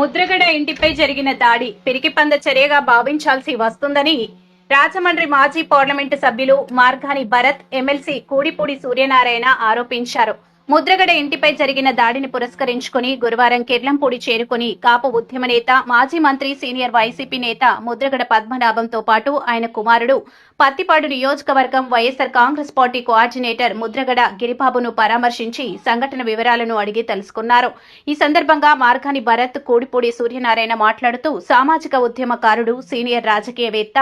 ముద్రగడ ఇంటిపై జరిగిన దాడి పిరికిపంద చర్యగా భావించాల్సి వస్తుందని రాజమండ్రి మాజీ పార్లమెంటు సభ్యులు మార్గాని భరత్ ఎమ్మెల్సీ కూడిపూడి సూర్యనారాయణ ఆరోపించారు. ముద్రగడ ఇంటిపై జరిగిన దాడిని పురస్కరించుకుని గురువారం కిర్లంపూడి చేరుకుని కాపు ఉద్యమ నేత మాజీ మంత్రి సీనియర్ వైసీపీ నేత ముద్రగడ పద్మనాభంతో పాటు ఆయన కుమారుడు పత్తిపాడు నియోజకవర్గం YSR Congress party coordinator Mudragada గిరిబాబును పరామర్శించి సంఘటన వివరాలను అడిగి తెలుసుకున్నారు. ఈ సందర్భంగా మార్గాని భరత్ కూడిపూడి సూర్యనారాయణ మాట్లాడుతూ సామాజిక ఉద్యమకారుడు సీనియర్ రాజకీయవేత్త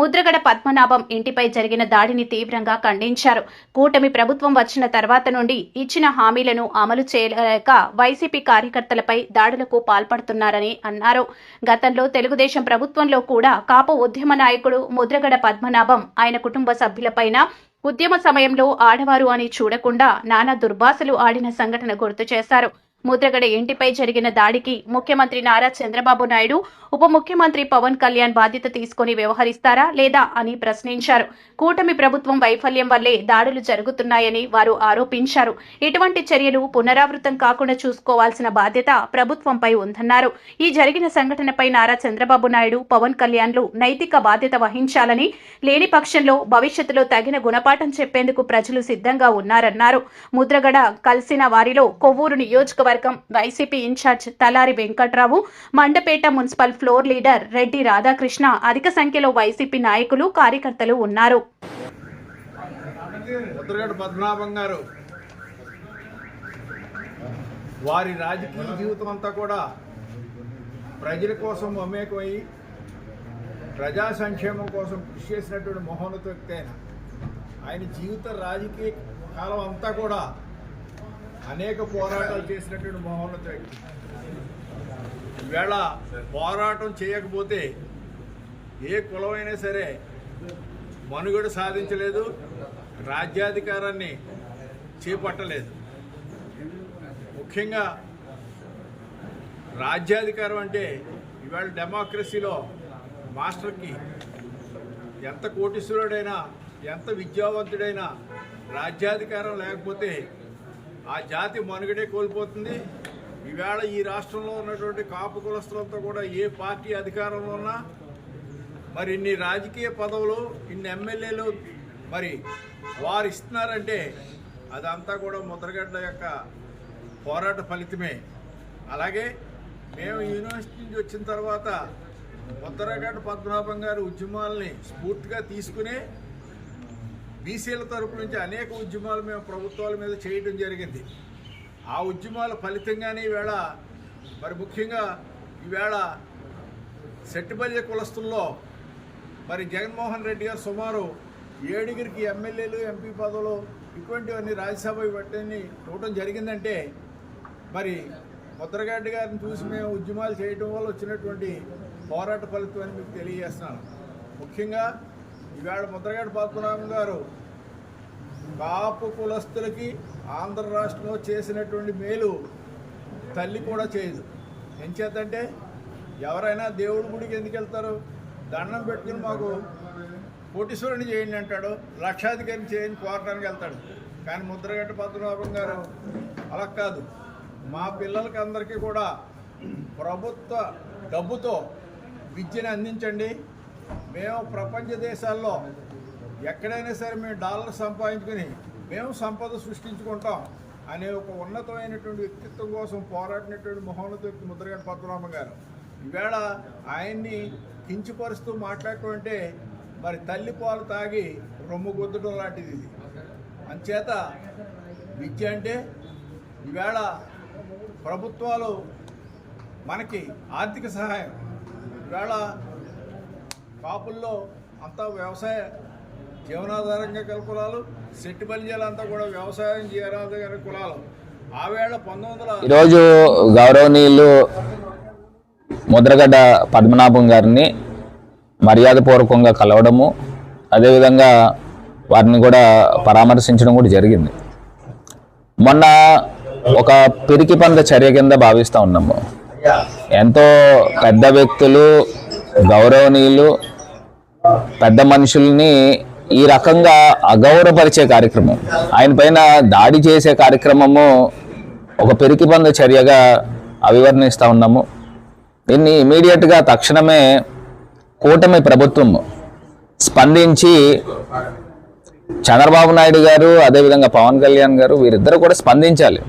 ముద్రగడ పద్మనాభం ఇంటిపై జరిగిన దాడిని తీవ్రంగా ఖండించారు. కూటమి ప్రభుత్వం వచ్చిన తర్వాత నుండి ఇచ్చిన హామీలను అమలు చేయలేక వైసీపీ కార్యకర్తలపై దాడులకు పాల్పడుతున్నారని అన్నారు. గతంలో తెలుగుదేశం ప్రభుత్వంలో కూడా కాపు ఉద్యమ నాయకుడు ముద్రగడ పద్మనాభం ఆయన కుటుంబ సభ్యులపైన ఉద్యమ సమయంలో ఆడవారు అని చూడకుండా నానా దుర్భాషలు ఆడిన సంఘటన గుర్తు చేశారు. ముద్రగడ ఇంటిపై జరిగిన దాడికి ముఖ్యమంత్రి నారా చంద్రబాబు నాయుడు ఉప ముఖ్యమంత్రి పవన్ కళ్యాణ్ బాధ్యత తీసుకుని వ్యవహరిస్తారా లేదా అని ప్రశ్నించారు. కూటమి ప్రభుత్వం వైఫల్యం వల్లే దాడులు జరుగుతున్నాయని వారు ఆరోపించారు. ఇటువంటి చర్యలు పునరావృతం కాకుండా చూసుకోవాల్సిన బాధ్యత ప్రభుత్వంపై ఉందన్నారు. ఈ జరిగిన సంఘటనపై నారా చంద్రబాబు నాయుడు పవన్ కళ్యాణ్లు నైతిక బాధ్యత వహించాలని లేని పక్షంలో భవిష్యత్తులో తగిన గుణపాఠం చెప్పేందుకు ప్రజలు సిద్ధంగా ఉన్నారన్నారు. ముద్రగడ కలిసిన వారిలో కొవ్వూరు నియోజకవర్గం YCP incharge Talari Venkatrao Mandapeta municipal floor leader Reddy Radhakrishna అధిక సంఖ్యలో వైసీపీ నాయకులు కార్యకర్తలు ఉన్నారు. గారు వారి రాజకీయ జీవితం అంతా కూడా ప్రజల కోసం మమేకమై ప్రజా సంక్షేమం కోసం కృషి చేసినటువంటి మహోన్నత వ్యక్తి ఆయన. ఆయన జీవిత రాజకీయ కాలం అంతా కూడా అనేక పోరాటాలు చేసినటువంటి మహోన్నత వ్యక్తి ఈవేళ పోరాటం చేయకపోతే ఏ కులమైనా సరే మనుగడ సాధించలేదు రాజ్యాధికారాన్ని చేపట్టలేదు. ముఖ్యంగా రాజ్యాధికారం అంటే ఇవాళ డెమోక్రసీలో మాస్టర్కి ఎంత కోటీశ్వరుడైనా ఎంత విద్యావంతుడైనా రాజ్యాధికారం లేకపోతే ఆ జాతి మనుగడే కోల్పోతుంది. ఈవేళ ఈ రాష్ట్రంలో ఉన్నటువంటి కాపు కులస్తులంతా కూడా ఏ పార్టీ అధికారంలో ఉన్నా మరి ఇన్ని రాజకీయ పదవులు ఇన్ని ఎమ్మెల్యేలు మరి వారు ఇస్తున్నారంటే అదంతా కూడా ముద్రగడ్డ యొక్క పోరాట ఫలితమే. అలాగే మేము యూనివర్సిటీ నుంచి వచ్చిన తర్వాత ముద్రగడ్డ పద్మనాభం గారి ఉద్యమాలని స్ఫూర్తిగా తీసుకునే బీసీల తరపు నుంచి అనేక ఉద్యమాలు మేము ప్రభుత్వాల మీద చేయడం జరిగింది. ఆ ఉద్యమాల ఫలితంగానే ఈవేళ మరి ముఖ్యంగా ఈవేళ సెట్టిపల్లి కులస్తుల్లో మరి జగన్మోహన్ రెడ్డి గారు సుమారు ఏడుగురికి ఎమ్మెల్యేలు ఎంపీ పదవులు ఇటువంటివన్నీ రాజ్యసభ ఇవన్నీ ఇవ్వటం జరిగిందంటే మరి ముద్రగడ్డి గారిని చూసి మేము ఉద్యమాలు చేయడం వల్ల వచ్చినటువంటి పోరాట ఫలితం అని మీకు తెలియజేస్తున్నాను. ముఖ్యంగా ఈవేళ ముద్రగడ్డ పద్మనాభం గారు కాపు కులస్తులకి ఆంధ్ర రాష్ట్రంలో చేసినటువంటి మేలు తల్లి కూడా చేయదు. ఎంచేతంటే ఎవరైనా దేవుడి గుడికి ఎందుకు వెళ్తారు? దండం పెట్టుకుని మాకు కోటీశ్వరుని చేయండి అంటాడు లక్షాధికారిని చేయండి కోరటానికి వెళ్తాడు. కానీ ముద్రగడ్డ పద్మనాభం గారు అలా కాదు. మా పిల్లలకి అందరికీ కూడా ప్రభుత్వ డబ్బుతో విద్యను అందించండి. మేము ప్రపంచ దేశాల్లో ఎక్కడైనా సరే మేము డాలర్ సంపాదించుకుని మేము సంపద సృష్టించుకుంటాం అనే ఒక ఉన్నతమైనటువంటి వ్యక్తిత్వం కోసం పోరాడినటువంటి మహోన్నత వ్యక్తి ముద్రగడ్డ పద్మనాభం గారు. ఈవేళ ఆయన్ని కించిపరుస్తూ మాట్లాడటం అంటే మరి తల్లి పాలు తాగి రొమ్ము గుద్దడం లాంటిది ఇది. అంచేత విద్య అంటే ఈవేళ ప్రభుత్వాలు మనకి ఆర్థిక సహాయం. ఈవేళ కాపుల్లో అంతా వ్యవసాయ జీవనాధారంగా గల కులాలు సెట్టి బలిజాలంతా కూడా వ్యవసాయం జీవనాధార కులాలు. ఆవేళ పంతొమ్మిది వందల ఈరోజు గౌరవనీయులు ముద్రగడ్డ పద్మనాభం గారిని మర్యాదపూర్వకంగా కలవడము అదేవిధంగా వారిని కూడా పరామర్శించడం కూడా జరిగింది. మొన్న ఒక పిరికి పంద చర్య కింద భావిస్తూ ఉన్నాము. ఎంతో పెద్ద వ్యక్తులు గౌరవనీయులు పెద్ద మనుషుల్ని ఈ రకంగా అగౌరవపరిచే కార్యక్రమం. ఆయన పైన దాడి చేసే కార్యక్రమము ఒక పెరికిబంద చర్యగా అభివర్ణిస్తూ ఉన్నాము. దీన్ని ఇమీడియట్గా తక్షణమే కూటమి ప్రభుత్వం స్పందించి చంద్రబాబు నాయుడు గారు అదేవిధంగా పవన్ కళ్యాణ్ గారు వీరిద్దరు కూడా స్పందించాలి.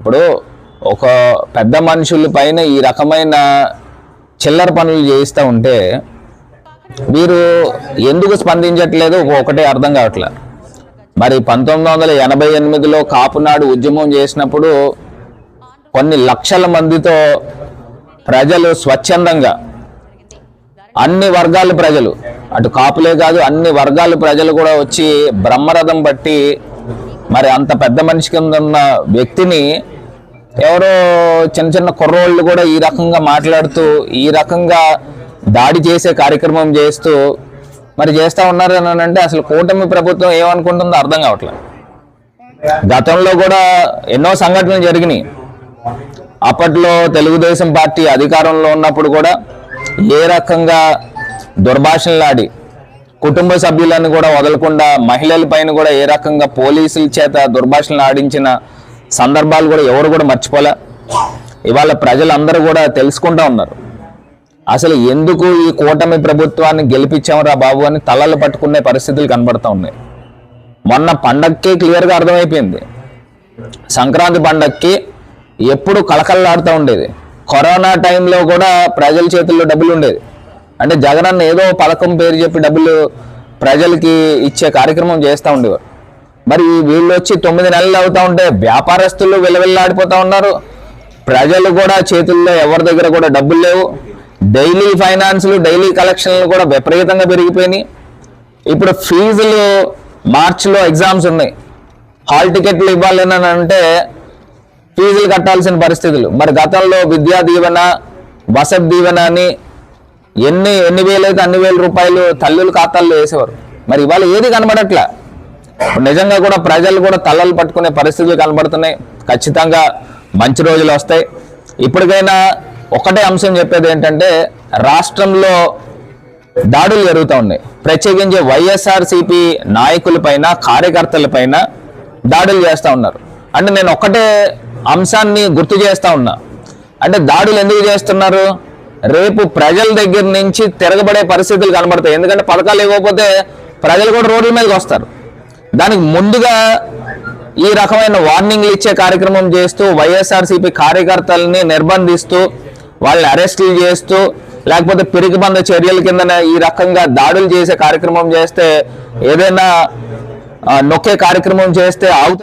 ఇప్పుడు ఒక పెద్ద మనుషుల పైన ఈ రకమైన చిల్లర పనులు చేయిస్తూ ఉంటే వీరు ఎందుకు స్పందించట్లేదు? ఒకటే అర్థం కావట్లేదు మరి పంతొమ్మిది వందల ఎనభై ఎనిమిదిలో కాపునాడు ఉద్యమం చేసినప్పుడు కొన్ని లక్షల మందితో ప్రజలు స్వచ్ఛందంగా అన్ని వర్గాల ప్రజలు అటు కాపులే కాదు అన్ని వర్గాల ప్రజలు కూడా వచ్చి బ్రహ్మరథం బట్టి మరి అంత పెద్ద మనిషి కింద ఉన్న వ్యక్తిని ఎవరో చిన్న చిన్న కుర్రోళ్ళు కూడా ఈ రకంగా మాట్లాడుతూ ఈ రకంగా దాడి చేసే కార్యక్రమం చేస్తూ మరి చేస్తా ఉన్నారు అని అంటే అసలు కూటమి ప్రభుత్వం ఏమనుకుంటుందో అర్థం కావట్లేదు. గతంలో కూడా ఎన్నో సంఘటనలు జరిగినాయి. అప్పట్లో తెలుగుదేశం పార్టీ అధికారంలో ఉన్నప్పుడు కూడా ఏ రకంగా దుర్భాషణలాడి కుటుంబ సభ్యులను కూడా వదలకుండా మహిళల పైన కూడా ఏ రకంగా పోలీసుల చేత దుర్భాషణలు ఆడించిన సందర్భాలు కూడా ఎవరు కూడా మర్చిపోలే. ఇవాళ ప్రజలందరూ కూడా తెలుసుకుంటా ఉన్నారు. అసలు ఎందుకు ఈ కూటమి ప్రభుత్వాన్ని గెలిపించామరా బాబు అని తలలు పట్టుకునే పరిస్థితులు కనబడుతూ ఉన్నాయి. మొన్న పండక్కే క్లియర్గా అర్థమైపోయింది. సంక్రాంతి పండక్కి ఎప్పుడు కలకల్లాడుతూ ఉండేది. కరోనా టైంలో కూడా ప్రజల చేతుల్లో డబ్బులు ఉండేది. అంటే జగనన్న ఏదో పథకం పేరు చెప్పి డబ్బులు ప్రజలకి ఇచ్చే కార్యక్రమం చేస్తూ ఉండేవారు. మరి వీళ్ళు వచ్చి తొమ్మిది నెలలు అవుతూ ఉంటే వ్యాపారస్తులు విలవిల్లాడిపోతూ ఉన్నారు. ప్రజలు కూడా చేతుల్లో ఎవరి దగ్గర కూడా డబ్బులు లేవు. డైలీ ఫైనాన్స్లు డైలీ కలెక్షన్లు కూడా విపరీతంగా పెరిగిపోయినాయి. ఇప్పుడు ఫీజులు మార్చిలో ఎగ్జామ్స్ ఉన్నాయి. హాల్ టికెట్లు ఇవ్వాలని అంటే ఫీజులు కట్టాల్సిన పరిస్థితులు. మరి గతంలో విద్యా దీవెన వసతి దీవెన అని ఎన్ని ఎన్ని వేలు అయితే అన్ని వేల రూపాయలు తల్లుల ఖాతాల్లో వేసేవారు. మరి ఇవాళ ఏది కనబడట్లే? నిజంగా కూడా ప్రజలు కూడా తలలు పట్టుకునే పరిస్థితులు కనబడుతున్నాయి. ఖచ్చితంగా మంచి రోజులు వస్తాయి. ఇప్పటికైనా ఒకటే అంశం చెప్పేది ఏంటంటే రాష్ట్రంలో దాడులు జరుగుతూ ఉన్నాయి. ప్రత్యేకించి వైఎస్ఆర్సీపీ నాయకులపైన కార్యకర్తలపైన దాడులు చేస్తూ ఉన్నారు. అంటే నేను ఒకటే అంశాన్ని గుర్తు చేస్తూ ఉన్నా. అంటే దాడులు ఎందుకు చేస్తున్నారు? రేపు ప్రజల దగ్గర నుంచి తిరగబడే పరిస్థితులు కనబడతాయి. ఎందుకంటే పథకాలు ఇవ్వకపోతే ప్రజలు కూడా రోడ్ల మీదకి వస్తారు. దానికి ముందుగా ఈ రకమైన వార్నింగ్లు ఇచ్చే కార్యక్రమం చేస్తూ వైఎస్ఆర్సీపీ కార్యకర్తల్ని నిర్బంధిస్తూ వాళ్ళని అరెస్టులు చేస్తూ లేకపోతే పిరికిబంద చర్యల కింద ఈ రకంగా దాడులు చేసే కార్యక్రమం చేస్తే ఏదైనా నొక్కే కార్యక్రమం చేస్తే ఆగుతుంది